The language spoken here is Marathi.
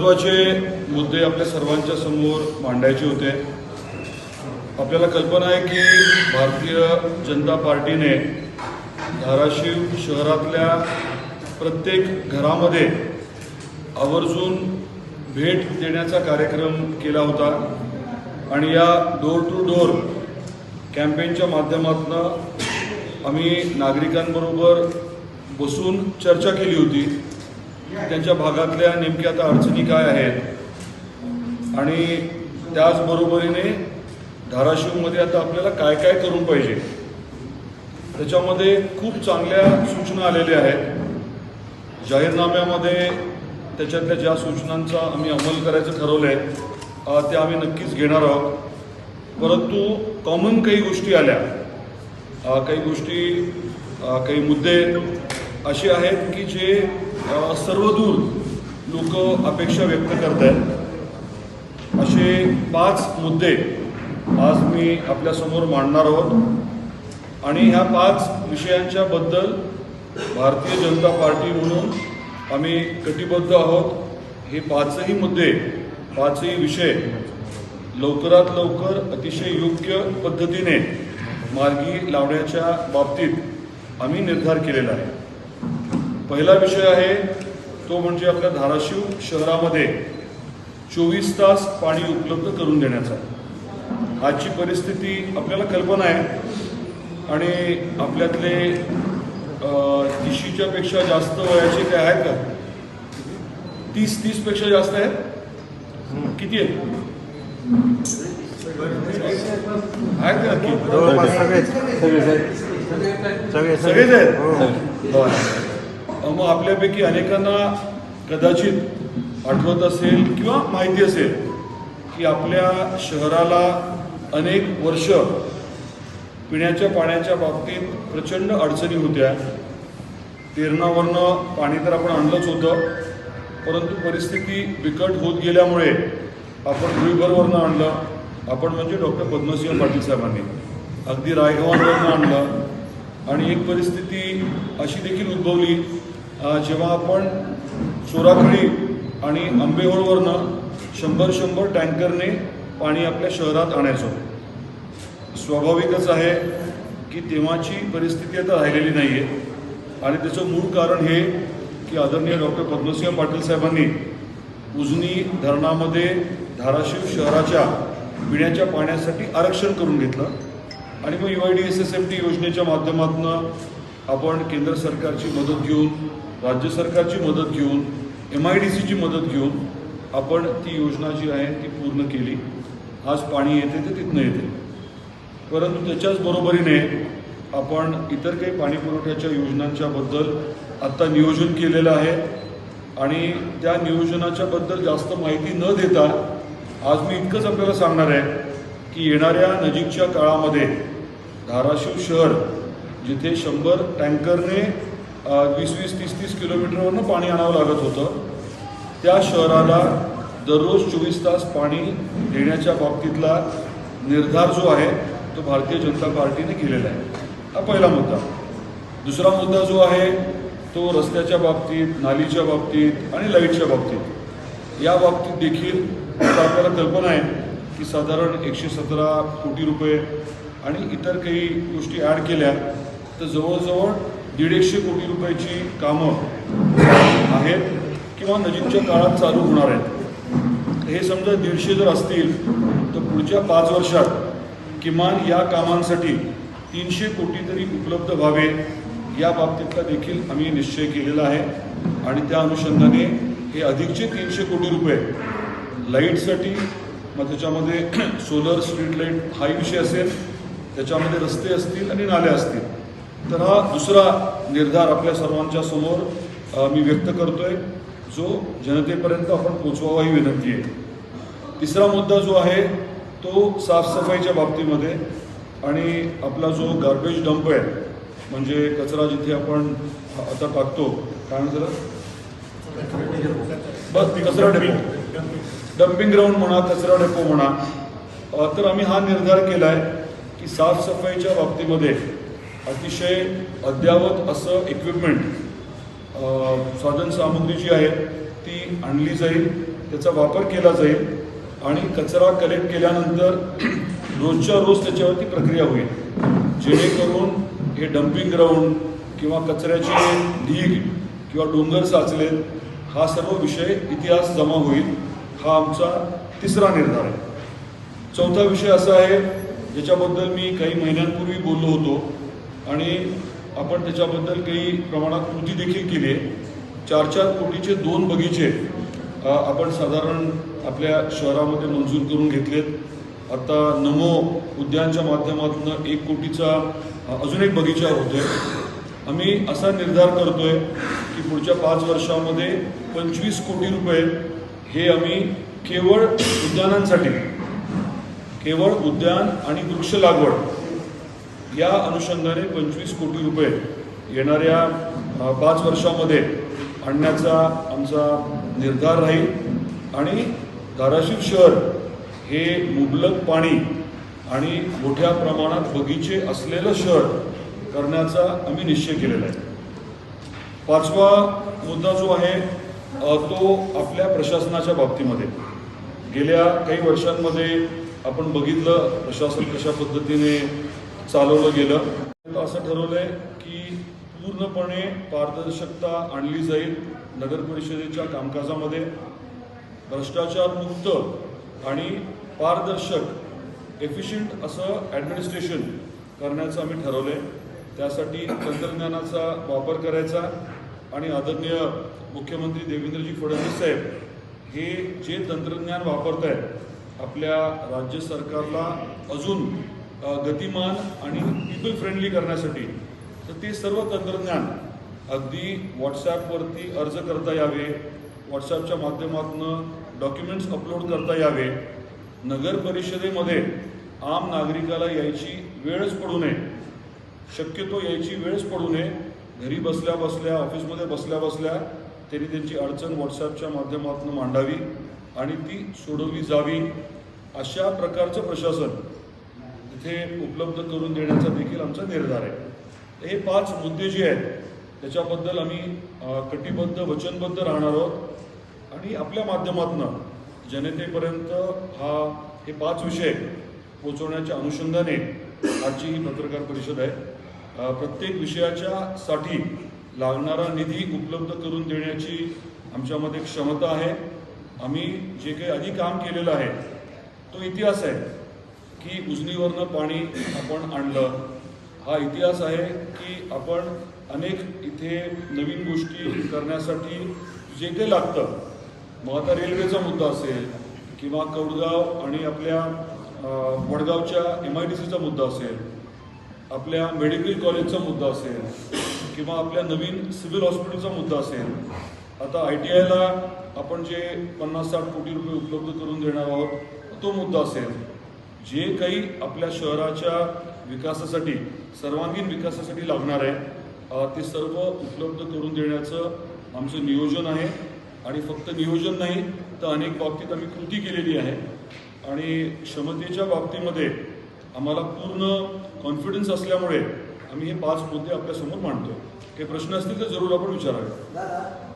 महत्त्वाचे मुद्दे आपल्या सर्वांच्या समोर मांडायचे होते. आपल्याला कल्पना आहे की भारतीय जनता पार्टीने धाराशिव शहरातल्या प्रत्येक घरामध्ये आवर्जून भेट देण्याचा कार्यक्रम केला होता. आणि या डोर टू डोर कॅम्पेनच्या माध्यमातून आम्ही नागरिकांबरोबर बसून चर्चा केली होती. त्यांच्या भागातल्या नेमक्या आता अडचणी काय आहेत? आणि त्याचबरोबरीने धाराशिवमध्ये आता आपल्याला काय काय करून पाहिजे? त्याच्यामध्ये खूप चांगल्या सूचना आलेल्या आहेत. जाहीरनाम्यामध्ये त्याच्यातल्या ज्या सूचनांचा आम्ही अंमल करायचं ठरवलं आहे ते आम्ही नक्कीच घेणार आहोत. परंतु कॉमन काही गोष्टी आल्या. काही गोष्टी काही मुद्दे असे आहेत की जे सर्वदूर लोक अपेक्षा व्यक्त करत आहेत असे पाच मुद्दे आज मी आपल्यासमोर मांडणार आहोत. आणि ह्या पाच विषयांच्या बद्दल भारतीय जनता पार्टी म्हणून आम्ही कटिबद्ध आहोत. हे पाचही मुद्दे पाचही विषय लवकरात लवकर अतिशय योग्य पद्धतीने मार्गी लावण्याच्या बाबतीत आम्ही निर्धार केलेला आहे. पहिला विषय आहे तो म्हणजे आपल्या धाराशिव शहरामध्ये चोवीस तास पाणी उपलब्ध करून देण्याचा. आजची परिस्थिती आपल्याला कल्पना आहे आणि आपल्यातले तिशीच्या पेक्षा जास्त वयाचे काय आहेत का? तीस तीसपेक्षा जास्त आहेत? किती आहेत? का सगळेच सगळे सगळेच आहेत. हो. मग आपल्यापैकी अनेकांना कदाचित आठवत असेल किंवा माहिती असेल की आपल्या शहराला अनेक वर्ष पिण्याच्या पाण्याच्या बाबतीत प्रचंड अडचणी होत्या. तेरणावरनं पाणी तर आपण आणलंच होतं परंतु परिस्थिती बिकट होत गेल्यामुळे आपण भुईभरवरनं आणलं. आपण म्हणजे डॉक्टर पद्मसिंह पाटील साहेबांनी अगदी रायगावांवरनं आणलं आणि एक परिस्थिती अशी देखील उद्भवली जेव्हा आपण चोराखळी आणि आंबेहोळवरनं शंभर शंभर टँकरने पाणी आपल्या शहरात आणायचो. स्वाभाविकच आहे की तेव्हाची परिस्थिती आता राहिलेली नाही आहे आणि त्याचं मूळ कारण हे की आदरणीय डॉक्टर पद्मसिंह पाटील साहेबांनी उजनी धरणामध्ये धाराशिव शहराच्या पिण्याच्या पाण्यासाठी आरक्षण करून घेतलं आणि मग U I D S S M T योजनेच्या माध्यमातून आपण केंद्र सरकारची मदत घेऊन राज्य सरकारची मदत घेऊन एम आय डी सीची मदत घेऊन आपण ती योजना जी आहे ती पूर्ण केली. आज पाणी येते ते तिथनं येते. परंतु त्याच्याच बरोबरीने आपण इतर काही पाणी पुरवठ्याच्या योजनांच्याबद्दल आत्ता नियोजन केलेलं आहे. आणि त्या नियोजनाच्याबद्दल जास्त माहिती न देता आज मी इतकंच आपल्याला सांगणार आहे की येणाऱ्या नजीकच्या काळामध्ये धाराशिव शहर जिथे शंभर टँकरने वीस वीस तीस तीस किलोमीटरवरनं पाणी आणावं लागत होतं. त्या शहराला दररोज चोवीस तास पाणी देण्याच्या बाबतीतला निर्धार जो आहे तो भारतीय जनता पार्टीने केलेला आहे. हा पहिला मुद्दा. दुसरा मुद्दा जो आहे तो रस्त्याच्या बाबतीत नालीच्या बाबतीत आणि लाईटच्या बाबतीत. या बाबतीत देखील आपल्याला कल्पना आहे की साधारण एकशे सतरा कोटी रुपये आणि इतर काही गोष्टी ॲड केल्या तर जवळजवळ दीड एकशे कोटी रुपयाची कामं आहेत किंवा नजीकच्या काळात चालू होणार आहेत. हे समजा दीडशे जर असतील तर पुढच्या पाच वर्षात किमान या कामांसाठी तीनशे कोटी तरी उपलब्ध व्हावे या बाबतीतला देखील आम्ही निश्चय केलेला आहे. आणि त्या अनुषंगाने हे अधिकचे तीनशे कोटी रुपये लाईटसाठी मग त्याच्यामध्ये सोलर स्ट्रीट लाइट हाही विषय असेल त्याच्यामध्ये रस्ते असतील आणि नाले असतील. तर हा दुसरा निर्धार आपल्या सर्वांच्या समोर मी व्यक्त करतोय जो जनतेपर्यंत आपण पोचवावा ही विनंती आहे. तिसरा मुद्दा जो आहे तो साफसफाईच्या बाबतीमध्ये आणि आपला जो गार्बेज डंप आहे म्हणजे कचरा जिथे आपण आता टाकतो काय म्हणतो बस कचरा डेपो डम्पिंग ग्राउंड म्हणा कचरा डेपो म्हणा. तर आम्ही हा निर्धार केला आहे की साफसफाईच्या बाबतीमध्ये अतिशय अद्ययावत असं इक्विपमेंट साधनसामुग्री जी आहे ती आणली जाईल त्याचा वापर केला जाईल आणि कचरा कलेक्ट केल्यानंतर रोजच्या रोज त्याच्यावरती प्रक्रिया होईल. जेणेकरून हे डम्पिंग ग्राउंड किंवा कचऱ्याचे ढीग किंवा डोंगर साचलेत हा सर्व विषय इतिहास जमा होईल हा आमचा तिसरा निर्धार आहे. चौथा विषय असा आहे ज्याच्याबद्दल मी काही महिन्यांपूर्वी बोललो होतो आणि आपण त्याच्याबद्दल काही प्रमाणात कृती देखील केली आहे. चार चार कोटीचे दोन बगीचे आपण साधारण आपल्या शहरामध्ये मंजूर करून घेतलेत. आता नमो उद्यानच्या माध्यमातून एक कोटीचा अजून एक बगीचा होतोय. आम्ही असा निर्धार करतोय की पुढच्या पाच वर्षामध्ये पंचवीस कोटी रुपये हे आम्ही केवळ उद्यानांसाठी केवळ उद्यान आणि वृक्ष लागवड या अनुषंगाने पंचवीस कोटी रुपये येणाऱ्या पाच वर्षामध्ये आणण्याचा आमचा निर्धार राहील. आणि धाराशिव शहर हे मुबलक पाणी आणि मोठ्या प्रमाणात बगीचे असलेलं शहर करण्याचा आम्ही निश्चय केलेला आहे. पाचवा मुद्दा जो आहे तो आपल्या प्रशासनाच्या बाबतीमध्ये. गेल्या काही वर्षांमध्ये आपण बघितलं प्रशासन कशा पद्धतीने चालवलं गेलं. असं ठरवलंय की पूर्णपणे पारदर्शकता आणली जाईल नगर परिषदेच्या कामकाजामध्ये. भ्रष्टाचार मुक्त आणि पारदर्शक एफिशियंट असं ॲडमिनिस्ट्रेशन करण्याचं आम्ही ठरवलं आहे त्यासाठी तंत्रज्ञानाचा वापर करायचा आणि आदरणीय मुख्यमंत्री देवेंद्रजी फडणवीस साहेब हे जे तंत्रज्ञान वापरत आहेत आपल्या राज्य सरकारला अजून गतिमान आणि पीपल फ्रेंडली करण्यासाठी. तर ते सर्व तंत्रज्ञान अगदी व्हॉट्सॲपवरती अर्ज करता यावे व्हॉट्सॲपच्या माध्यमातून डॉक्युमेंट्स अपलोड करता यावे. नगर परिषदेमध्ये आम नागरिकाला यायची वेळच पडू नये. शक्यतो यायची वेळच पडू नये. घरी बसल्या बसल्या ऑफिसमध्ये बसल्या बसल्या त्यांनी त्यांची अडचण व्हॉट्सॲपच्या माध्यमातून मांडावी आणि ती सोडवली जावी. अशा प्रकारचं प्रशासन इथे उपलब्ध करून देण्याचा देखील आमचा निर्धार आहे. हे पाच मुद्दे जे आहेत त्याच्याबद्दल आम्ही कटिबद्ध वचनबद्ध राहणार आहोत. आणि आपल्या माध्यमातून जनतेपर्यंत हा हे पाच विषय पोचवण्याच्या अनुषंगाने आजची ही पत्रकार परिषद आहे. प्रत्येक विषयाच्या साठी लागणारा निधी उपलब्ध करून देण्याची आमच्यामध्ये क्षमता आहे. आम्ही जे काही आधी काम केलेलं आहे तो इतिहास आहे. की उजनीवरनं पाणी आपण आणलं. हा इतिहास आहे की आपण अनेक इथे नवीन गोष्टी करण्यासाठी जे ते लागतं. मग आता रेल्वेचा मुद्दा असेल किंवा कौडगाव आणि आपल्या वडगावच्या एम आय डी सीचा मुद्दा असेल आपल्या मेडिकल कॉलेजचा मुद्दा असेल किंवा आपल्या नवीन सिव्हिल हॉस्पिटलचा मुद्दा असेल आता आय टी आयला आपण जे पन्नास साठ कोटी रुपये उपलब्ध करून देणार आहोत तो मुद्दा असेल. जे काही आपल्या शहराच्या विकासासाठी सर्वांगीण विकासासाठी लागणार आहे ते सर्व उपलब्ध करून देण्याचं आमचं नियोजन आहे. आणि फक्त नियोजन नाही तर अनेक बाबतीत आम्ही कृती केलेली आहे. आणि क्षमतेच्या बाबतीमध्ये आम्हाला पूर्ण कॉन्फिडन्स असल्यामुळे आम्ही हे पाच मुद्दे आपल्यासमोर मांडतो काही प्रश्न असतील तर जरूर आपण विचारावे. दादा